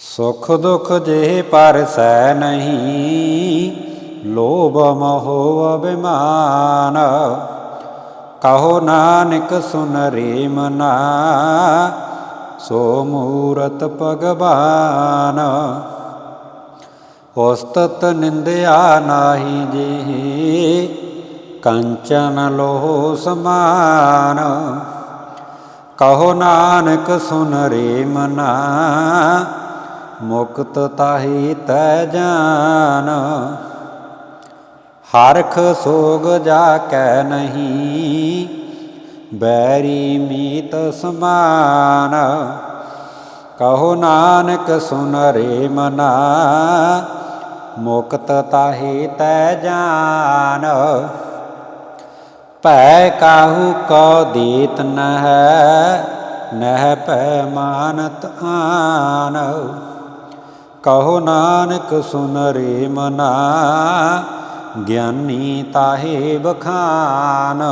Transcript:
ਸੁਖ ਦੁਖ ਜੇ ਪਰਸੈ ਨਹੀਂ, ਲੋਭ ਮੋਹ ਅਭਿਮਾਨ। ਕਹੋ ਨਾਨਕ ਸੁਨ ਰੇ ਮਨਾ ਸੋ ਮੂਰਤ ਭਗਵਾਨ। ਉਸਤਤ ਨਿੰਦਿਆ ਨਾਹੀ ਜੀ, ਕੰਚਨ ਲੋਹ ਸਮਾਨ। ਕਹੋ ਨਾਨਕ ਸੁਨ ਰੇ ਮਨਾ ਮੁਕਤ ਤਾਹੀ ਤੈ ਜਾਨ। ਹਰਖ ਸੋਗ ਜਾ ਕੈ ਨਹੀਂ, ਬੈਰੀ ਮੀਤ ਸਮਾਨ। ਕਹੋ ਨਾਨਕ ਸੁਨ ਰੇ ਮਨਾ, ਮੁਕਤ ਤਾਹੀ ਤੈ ਜਾਨ। ਭੈ ਕਾਹੂ ਕੋ ਦੀਤ ਨਹਿ ਨਹਿ ਪੈ ਮਾਨਤ ਆਨ। ਕਹੋ ਨਾਨਕ ਸੁਨ ਰੇ ਮਨਾ ਗਿਆਨੀ ਤਾਹੇ ਬਖਾਨ।